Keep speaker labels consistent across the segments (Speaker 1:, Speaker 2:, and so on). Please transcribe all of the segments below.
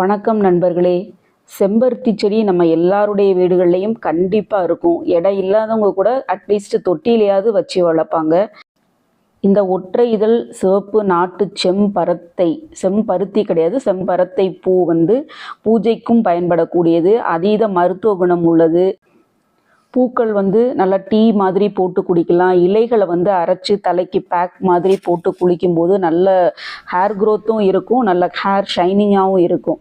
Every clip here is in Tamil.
Speaker 1: வணக்கம் நண்பர்களே. செம்பருத்தி செடி நம்ம எல்லாருடைய வீடுகள்லையும் கண்டிப்பாக இருக்கும். இடம் இல்லாதவங்க கூட அட்லீஸ்ட் தொட்டிலையாவது வச்சு வளர்ப்பாங்க. இந்த ஒற்றை இதழ் சிவப்பு நாட்டு செம்பருத்தை செம்பருத்தி கிடையாது செம்பருத்தை பூ வந்து பூஜைக்கும் பயன்படக்கூடியது. அதீத மருத்துவ குணம் உள்ளது. பூக்கள் வந்து நல்லா டீ மாதிரி போட்டு குடிக்கலாம். இலைகளை வந்து அரைச்சி தலைக்கு பேக் மாதிரி போட்டு குளிக்கும்போது நல்ல ஹேர் க்ரோத்தும் இருக்கும். நல்ல ஹேர் ஷைனிங்காகவும் இருக்கும்.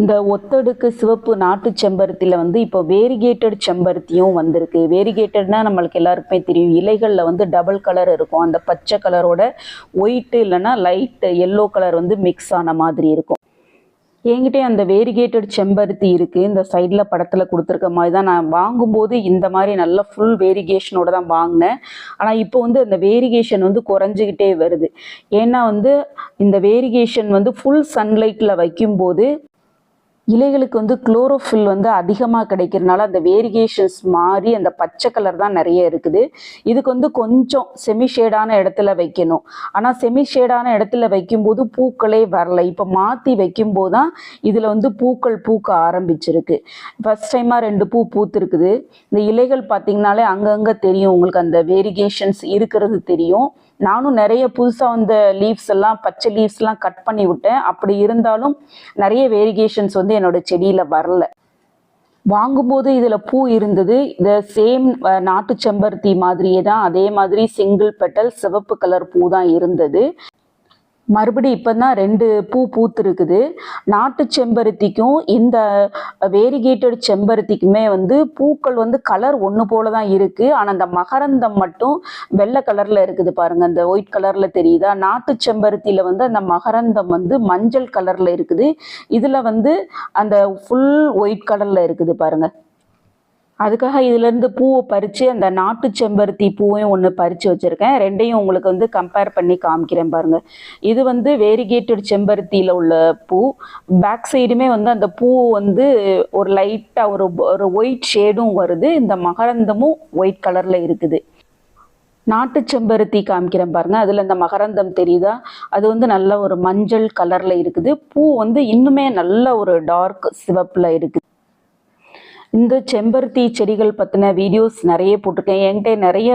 Speaker 1: இந்த ஒத்தடுக்கு சிவப்பு நாட்டு செம்பருத்தியில் வந்து இப்போ வேரிகேட்டட் செம்பருத்தியும் வந்திருக்கு. வேரிகேட்டட்னா நம்மளுக்கு எல்லாருக்குமே தெரியும். இலைகளில் வந்து டபுள் கலர் இருக்கும். அந்த பச்சை கலரோட ஒயிட்டு இல்லைன்னா லைட் எல்லோ கலர் வந்து மிக்ஸ் ஆன மாதிரி இருக்கும். என்கிட்ட அந்த வேரிகேட்டட் செம்பருத்தி இருக்குது இந்த சைடில் படத்தில் கொடுத்துருக்க மாதிரி தான். நான் வாங்கும்போது இந்த மாதிரி நல்ல ஃபுல் வேரிகேஷனோட தான் வாங்கினேன். ஆனால் இப்போ வந்து அந்த வேரிகேஷன் வந்து குறைஞ்சிக்கிட்டே வருது. ஏன்னா வந்து இந்த வேரிகேஷன் வந்து ஃபுல் சன்லைட்டில் வைக்கும்போது இலைகளுக்கு வந்து குளோரோஃபில் வந்து அதிகமாக கிடைக்கிறனால அந்த வேரிகேஷன்ஸ் மாறி அந்த பச்சை கலர் தான் நிறைய இருக்குது. இதுக்கு வந்து கொஞ்சம் செமி ஷேடான இடத்துல வைக்கணும். ஆனால் செமி ஷேடான இடத்துல வைக்கும்போது பூக்களே வரல. இப்போ மாற்றி வைக்கும்போது தான் இதில் வந்து பூக்கள் பூக்க ஆரம்பிச்சிருக்கு. ஃபஸ்ட் டைமாக ரெண்டு பூ பூத்துருக்குது. இந்த இலைகள் பார்த்திங்கனாலே அங்கங்கே தெரியும். உங்களுக்கு அந்த வேரிகேஷன்ஸ் இருக்கிறது தெரியும். நானும் நிறைய புதுசாக வந்த லீவ்ஸ் எல்லாம் பச்சை லீவ்ஸ்லாம் கட் பண்ணி விட்டேன். அப்படி இருந்தாலும் நிறைய வேரிகேஷன்ஸ் வந்து என்னோட செடியில் வரல. வாங்கும்போது இதில் பூ இருந்தது. இந்த சேம் நாட்டு செம்பருத்தி மாதிரியே தான். அதே மாதிரி சிங்கிள் பெட்டல் சிவப்பு கலர் பூ தான் இருந்தது. மறுபடி இப்போ தான் ரெண்டு பூ பூத்துருக்குது. நாட்டு செம்பருத்திக்கும் இந்த வேரிகேட்டட் செம்பருத்திக்குமே வந்து பூக்கள் வந்து கலர் ஒன்று போல தான் இருக்குது ஆனால் அந்த மகரந்தம் மட்டும் வெள்ளை கலரில் இருக்குது பாருங்கள் அந்த ஒயிட் கலரில் தெரியுதா? நாட்டு செம்பருத்தியில் வந்து அந்த மகரந்தம் வந்து மஞ்சள் கலரில் இருக்குது. இதில் வந்து அந்த ஃபுல் ஒயிட் கலரில் இருக்குது பாருங்கள் அதுக்காக இதுலேருந்து பூவை பறித்து அந்த நாட்டு செம்பருத்தி பூவையும் ஒன்று பறித்து வச்சுருக்கேன். ரெண்டையும் உங்களுக்கு வந்து கம்பேர் பண்ணி காமிக்கிறேன் பாருங்கள் இது வந்து வேரிகேட்டட் செம்பருத்தியில் உள்ள பூ. பேக் சைடுமே வந்து அந்த பூ வந்து ஒரு லைட்டாக ஒரு ஒரு ஒயிட் ஷேடும் வருது. இந்த மகரந்தமும் ஒயிட் கலரில் இருக்குது. நாட்டு செம்பருத்தி காமிக்கிறேன் பாருங்க. அதில் இந்த மகரந்தம் தெரியுதா? அது வந்து நல்ல ஒரு மஞ்சள் கலரில் இருக்குது. பூ வந்து இன்னுமே நல்ல ஒரு டார்க் சிவப்பில் இருக்குது. இந்த செம்பருத்தி செடிகள் பற்றின வீடியோஸ் நிறைய போட்டிருக்கேன். என்கிட்ட நிறைய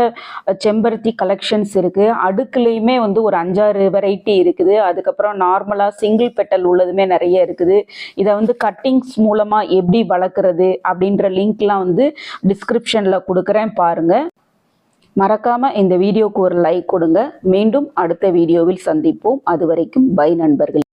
Speaker 1: செம்பருத்தி கலெக்ஷன்ஸ் இருக்குது அடுக்குலேயுமே வந்து ஒரு அஞ்சாறு வெரைட்டி இருக்குது. அதுக்கப்புறம் நார்மலாக சிங்கிள் பெட்டல் உள்ளதுமே நிறைய இருக்குது. இதை வந்து கட்டிங்ஸ் மூலமாக எப்படி வளர்க்குறது அப்படின்ற லிங்க்லாம் வந்து டிஸ்கிரிப்ஷனில் கொடுக்குறேன் பாருங்கள் மறக்காமல் இந்த வீடியோக்கு ஒரு லைக் கொடுங்க. மீண்டும் அடுத்த வீடியோவில் சந்திப்போம். அது வரைக்கும் பை நண்பர்கள்.